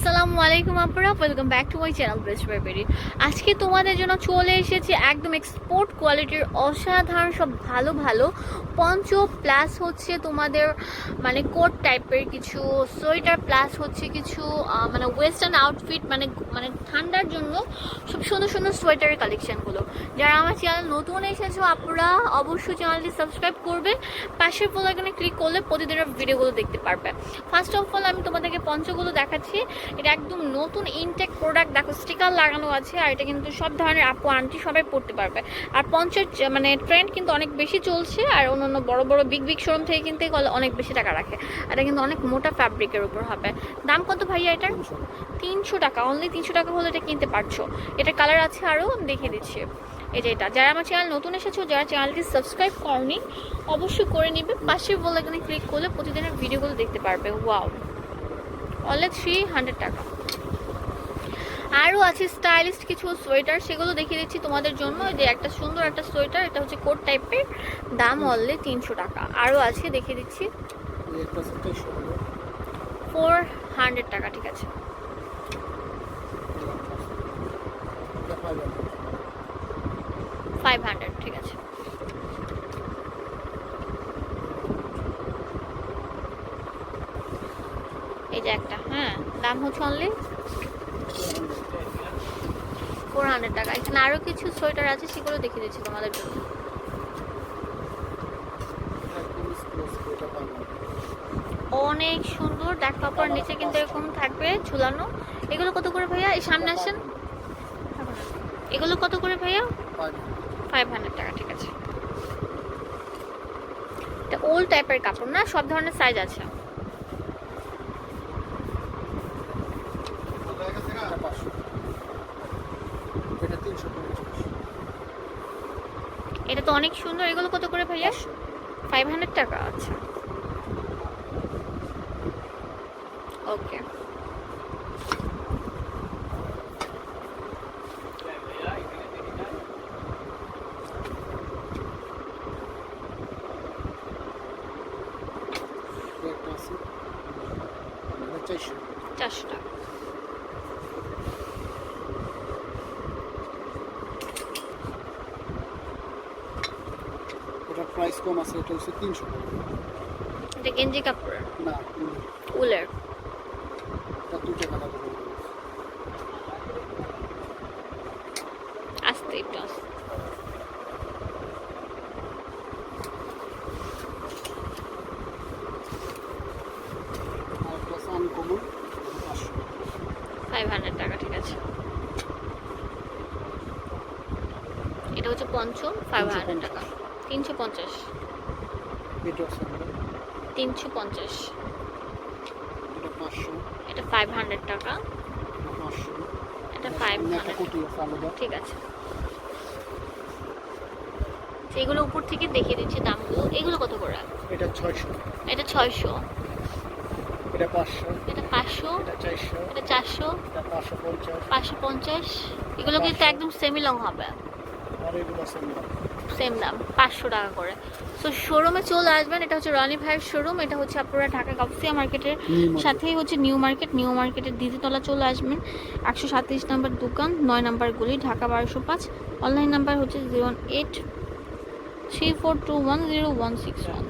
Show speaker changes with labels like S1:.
S1: আসসালামু আলাইকুম আপনারা welcome back to my channel best berry আজকে তোমাদের জন্য চলে এসেছি একদম এক্সপোর্ট কোয়ালিটির অসাধারণ সব ভালো ভালো পঞ্চ প্লাস হচ্ছে তোমাদের মানে কোট টাইপের কিছু, সোয়েটার প্লাস হচ্ছে কিছু মানে ওয়েস্টার্ন আউটফিট মানে মানে ঠান্ডার জন্য সব সুন্দর সুন্দর সোয়েটারের কালেকশনগুলো যারা আমার চ্যানেল নতুন এসেছ আপনারা অবশ্যই চ্যানেলটি সাবস্ক্রাইব করবে। পাশের এখানে ক্লিক করলে প্রতিদিনের ভিডিওগুলো দেখতে পারবে। ফার্স্ট অফ অল আমি তোমাদেরকে পঞ্চগুলো দেখাচ্ছি। এটা একদম নতুন ইনটেক প্রোডাক্ট দেখো স্টিকার লাগানো আছে আর এটা কিন্তু সব ধরনের আপু আন্টি সবাই পড়তে পারবে। আর পঞ্চের মানে ট্রেন্ড কিন্তু অনেক বেশি চলছে আর অন্যান্য বড় বড় বিগ বিগ শোরুম থেকে কিনতে গেলে অনেক বেশি টাকা রাখে। আর এটা কিন্তু অনেক মোটা ফ্যাব্রিকের উপর হবে। দাম কত ভাইয়া এটার? তিনশো। টাকা। অনলি তিনশো টাকা হলে এটা কিনতে পারছ। এটা কালার আছে আরও আমি দেখিয়ে দিচ্ছি। এই যে এটা। যারা আমার চ্যানেল নতুন এসেছ যারা চ্যানেলটি সাবস্ক্রাইব করনি অবশ্যই করে নিবে। পাশের বলে এখানে ক্লিক করলে প্রতিদিনের ভিডিওগুলো দেখতে পারবে। ওয়াও অনলি থ্রি হান্ড্রেড টাকা। আরও আছে স্টাইলিশ কিছু সোয়েটার সেগুলো দেখিয়ে দিচ্ছি তোমাদের জন্য। যে একটা সুন্দর একটা সোয়েটার এটা হচ্ছে কোট টাইপের দাম অনলি তিনশো টাকা। আরও আছে দেখিয়ে দিচ্ছি। ফোর হান্ড্রেড টাকা ঠিক আছে। ফাইভ হান্ড্রেড ঠিক আছে। এই যে একটা হ্যাঁ দাম হচ্ছে অনলি ফোর হান্ড্রেড টাকা। এখানে আরও কিছু সোয়েটার আছে, সেগুলো দেখিয়ে দিচ্ছি তোমাদের জন্য। অনেক সুন্দর, দেখো পর নিচে কিন্তু এরকম থাকবে ঝুলানো। এগুলো কত করে ভাইয়া? এই সামনে আসেন। এগুলো কত করে ভাইয়া? ফাইভ হান্ড্রেড টাকা, ঠিক আছে। এটা ওল্ড টাইপের কাপড় না? সব ধরনের সাইজ আছে। এটা তো অনেক সুন্দর। এগুলো কত করে ভাইয়া? ফাইভ হান্ড্রেড টাকা আচ্ছা। ওকে। চারশো টাকা
S2: এটা প্রাইস কম আছে এটা হচ্ছে তিনশো
S1: এটা গেঞ্জি কাপড়ের?
S2: না
S1: উলের।
S2: এটা দুটো কালার
S1: আসতে একটু আসতে। ফাইভ হান্ড্রেড টাকা। ঠিক আছে। এটা হচ্ছে পঞ্চম ফাইভ হান্ড্রেড টাকা। তিনশো পঞ্চাশ। তিনশো পঞ্চাশ।
S2: এটা
S1: ফাইভ হান্ড্রেড টাকা।
S2: এটা
S1: ফাইভ হান্ড্রেড ঠিক আছে। সেগুলো উপর থেকে দেখিয়ে দিচ্ছি দামগুলো। এগুলো কত করে?
S2: এটা ছয়শো।
S1: এটা ছয়শো।
S2: এটা পাঁচশো।
S1: এটা পাঁচশো।
S2: এটা চারশো।
S1: এটা চারশো।
S2: এটা পাঁচশো পঞ্চাশ।
S1: পাঁচশো পঞ্চাশ। এগুলো কিন্তু একদম সেমি লং হবে।
S2: আর এগুলো আছে আমরা
S1: সেম দাম পাঁচশো টাকা করে। তো শোরুমে চলে আসবেন এটা হচ্ছে রনি ভাইয়ের শোরুম এটা হচ্ছে আপনারা ঢাকা গাউসিয়া মার্কেটের সাথেই হচ্ছে নিউ মার্কেট নিউ মার্কেটের দ্বিতীয়তলা চলে আসবেন। একশো সাতত্রিশ নাম্বার দোকান নয় নাম্বার গুলি ঢাকা বারোশো পাঁচ। অনলাইন নাম্বার হচ্ছে zero eight three four two one zero one six one